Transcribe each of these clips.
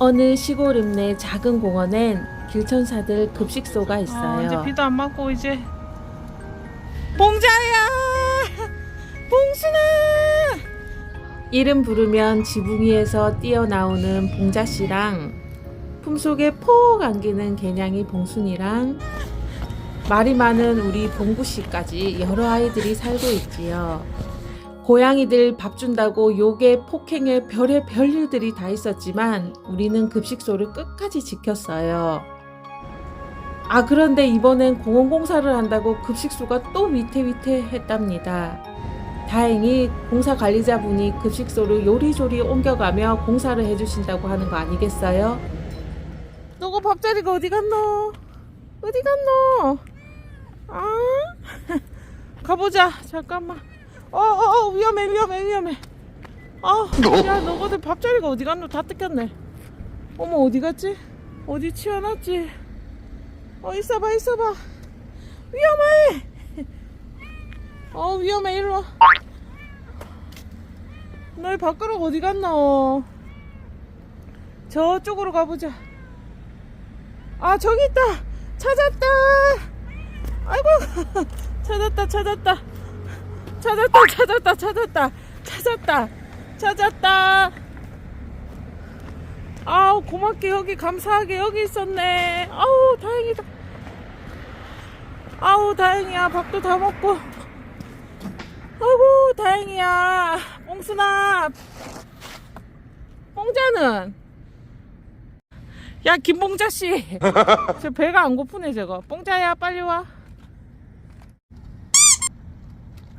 어느 시골 읍내 작은 공원엔 길천사들 급식소가 아, 있어요. 이제 비도 안 맞고 이제 봉자야 봉순아 이름 부르면 지붕 위에서 뛰어나오는 봉자 씨랑 품속에 폭 안기는 개냥이 봉순이랑 말이 많은 우리 봉구 씨까지 여러 아이들이 살고 있지요. 고양이들 밥 준다고 욕에 폭행에 별의 별일들이 다 있었지만 우리는 급식소를 끝까지 지켰어요. 아 그런데 이번엔 공원공사를 한다고 급식소가 또 위태위태했답니다. 다행히 공사 관리자분이 급식소를 요리조리 옮겨가며 공사를 해주신다고 하는 거 아니겠어요? 너가 밥자리가 어디 갔노? 어디 갔노? 아? 가보자. 잠깐만. 어, 어, 어, 위험해, 위험해, 위험해. 아, 야, 너희들 밥자리가 어디 갔노? 다 뜯겼네. 어머, 어디 갔지? 어디 치워놨지? 어, 있어봐, 있어봐. 위험해! 어, 위험해, 일로 와. 너희 밥그릇 어디 갔노? 저쪽으로 가보자. 아, 저기 있다! 찾았다! 아이고! 찾았다, 찾았다! 찾았다, 찾았다, 찾았다! 찾았다! 찾았다! 아우, 고맙게 여기, 감사하게 여기 있었네. 아우, 다행이다. 아우, 다행이야. 밥도 다 먹고. 아이고, 다행이야. 뽕순아. 뽕자는? 야, 김봉자 씨. 저 배가 안 고프네, 저거. 뽕자야, 빨리 와.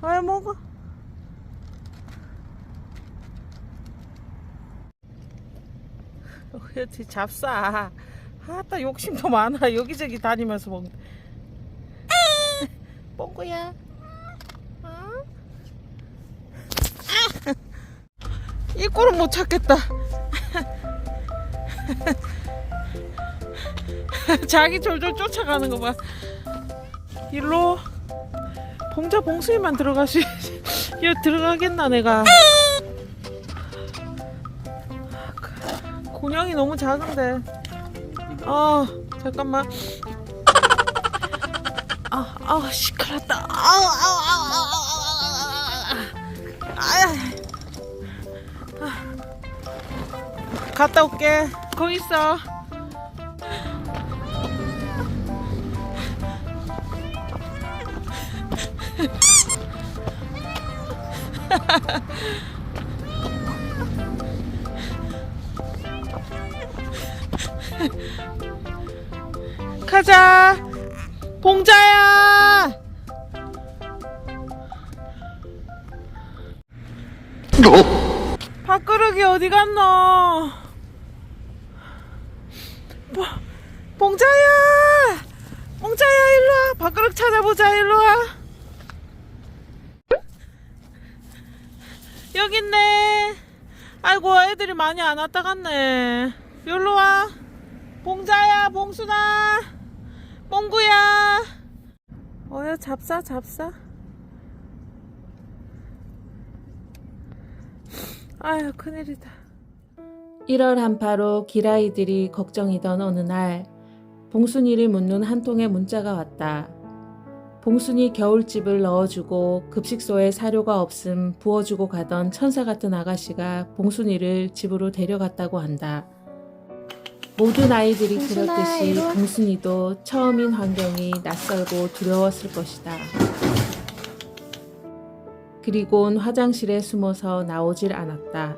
아유, 먹어. 여기 잡사. 아따, 욕심도 많아. 여기저기 다니면서 먹. 뽕구야. 어? 이 꼴은 못 찾겠다. 자기 졸졸 쫓아가는 거 봐. 일로 봉자 봉수이만 들어가시. 이거 들어가겠나 내가. 곤양이 너무 작은데. 아 잠깐만. 아, 아, 시끄럽다. 아, 아, 아, 아, 아, 아, 아. 갔다 올게. 거기 있어. 가자. 봉자야. 밥그릇이 어디 갔노? 보, 봉자야! 봉자야, 일로 와. 밥그릇 찾아보자, 일로 와. 여기 있네. 아이고, 애들이 많이 안 왔다 갔네. 일로 와. 봉자야, 봉순아. 뽕구야. 어야, 잡사, 잡사. 아유 큰일이다. 1월 한파로 길아이들이 걱정이던 어느 날 봉순이를 묻는 한 통의 문자가 왔다. 봉순이 겨울집을 넣어주고 급식소에 사료가 없음 부어주고 가던 천사 같은 아가씨가 봉순이를 집으로 데려갔다고 한다. 모든 아이들이 봉순아, 그렇듯이 이리 와. 봉순이도 처음인 환경이 낯설고 두려웠을 것이다. 그리곤 화장실에 숨어서 나오질 않았다.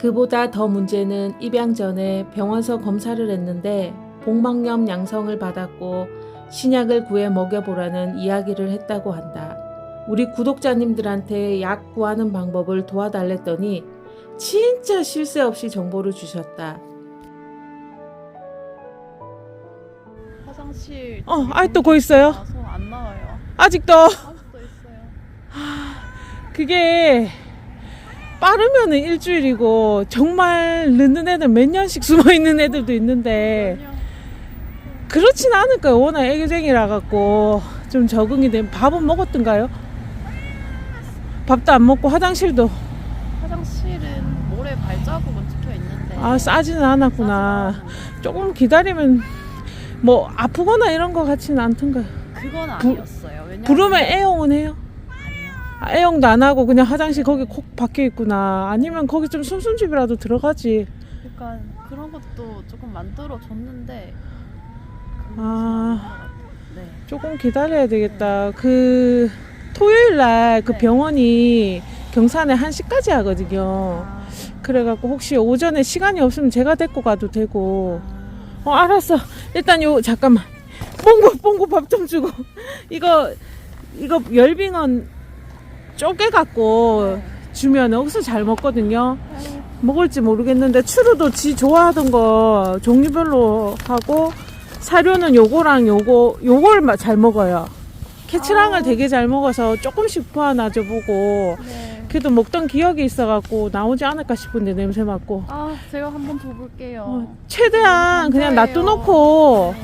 그보다 더 문제는 입양 전에 병원서 검사를 했는데 복막염 양성을 받았고 신약을 구해 먹여보라는 이야기를 했다고 한다. 우리 구독자님들한테 약 구하는 방법을 도와달랬더니 진짜 쉴새 없이 정보를 주셨다. 화장실 어, 아직도 거 있어요? 나서 안 나와요. 아직도 아직도 있어요. 그게 빠르면 일주일이고 정말 늦는 애들 몇 년씩 숨어 있는 애들도 있는데 그냥 그렇진 않을 거예요. 워낙 애교쟁이라 갖고 좀 적응이 된 밥은 먹었던가요? 밥도 안 먹고 화장실도 화장실은 모래 발자국은 찍혀 있는데 아 싸지는 않았구나. 조금 기다리면 뭐 아프거나 이런 거 같지는 않던가. 그건 부- 아니었어요. 왜냐면 부르면 애용은 해요? 아, 애용도 안 하고 그냥 화장실 거기 콕 박혀 있구나. 아니면 거기 좀 순순집이라도 들어가지. 그러니까 그런 것도 조금 만들어 줬는데 아. 네. 조금 기다려야 되겠다. 그 토요일 날그 네. 병원이 경산에 1시까지 하거든요. 아, 그래갖고 혹시 오전에 시간이 없으면 제가 데리고 가도 되고. 아, 어, 알았어. 일단 요, 잠깐만. 뽕고, 뽕고 밥 좀 주고. 이거, 이거 열빙은 쪼개갖고 주면 억수 잘 먹거든요. 먹을지 모르겠는데, 추루도 지 좋아하던 거 종류별로 하고, 사료는 요거랑 요거, 요걸 마- 잘 먹어요. 캐치랑을 아. 되게 잘 먹어서 조금씩 부어놔줘 보고, 네. 그래도 먹던 기억이 있어갖고 나오지 않을까 싶은데, 냄새 맡고. 아 제가 한번 더 볼게요. 어, 최대한 그냥 감사해요. 놔둬놓고 네.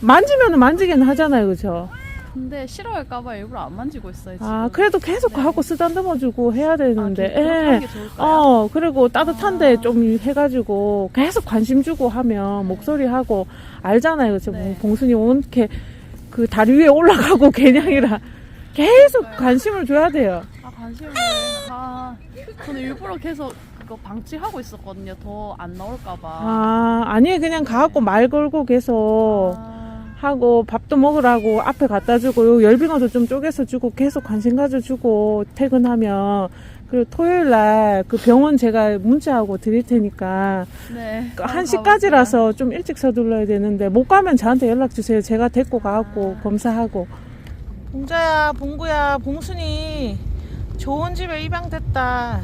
만지면 만지긴 하잖아요, 그죠? 근데 싫어할까봐 일부러 안 만지고 있어요. 지금. 아, 그래도 계속 네. 하고 쓰다듬어주고 해야 되는데, 아, 그렇게 예. 게 좋을까요? 어, 그리고 따뜻한데 아. 좀 해가지고 계속 관심 주고 하면 목소리 하고 알잖아요, 그죠? 네. 봉순이 온 게 그 다리 위에 올라가고 개냥이라 계속 관심을 줘야 돼요. 아 관심을 아 저는 일부러 계속 그거 방치하고 있었거든요. 더 안 나올까봐. 아, 아니, 그냥 가갖고 말 걸고 계속 아, 하고 밥도 먹으라고 앞에 갖다 주고 요 열빙어도 좀 쪼개서 주고 계속 관심 가져주고 퇴근하면 그리고 토요일 날 그 병원 제가 문자하고 드릴 테니까 네. 그 한번 1시까지라서 좀 일찍 서둘러야 되는데 못 가면 저한테 연락 주세요. 제가 데리고 가갖고 검사하고. 봉자야, 봉구야, 봉순이 좋은 집에 입양됐다.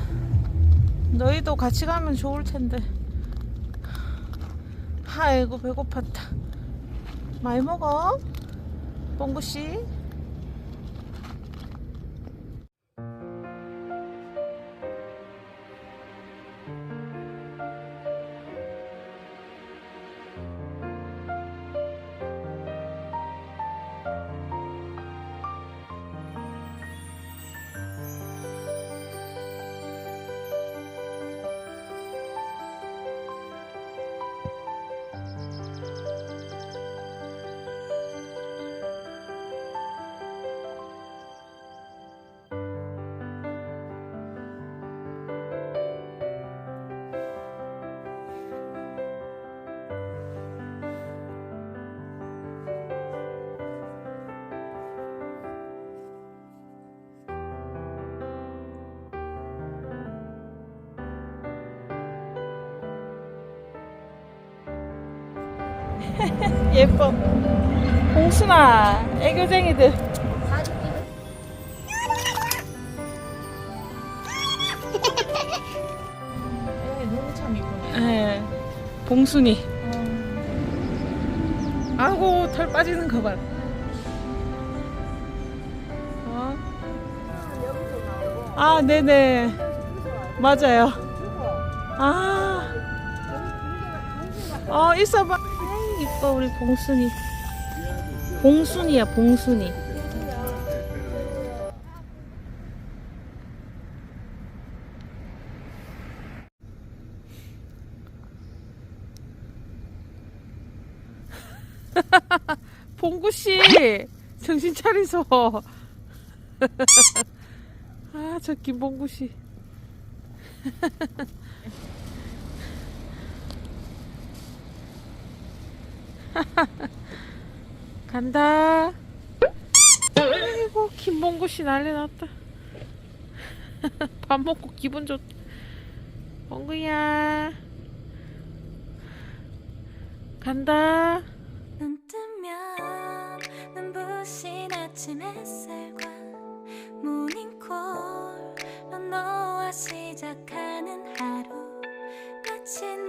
너희도 같이 가면 좋을 텐데. 아이고 배고팠다. 많이 먹어, 봉구 씨. 예뻐. 봉순아, 애교쟁이들. 참 이쁘네. 예. 봉순이. 아이고, 털 빠지는 거 봐. 어? 아, 네네. 맞아요. 아. 어, 있어봐. 이뻐, 우리 봉순이. 봉순이야, 봉순이. 봉구 씨, 정신 차리소. 아, 저 김봉구 씨. 간다. 아이고, 김봉구 씨 난리 났다. 밥 먹고 기분 좋. 봉구야. 간다. 눈 뜨면 눈부신 아침 햇살과 모닝콜로 너와 시작하는 하루 마치 내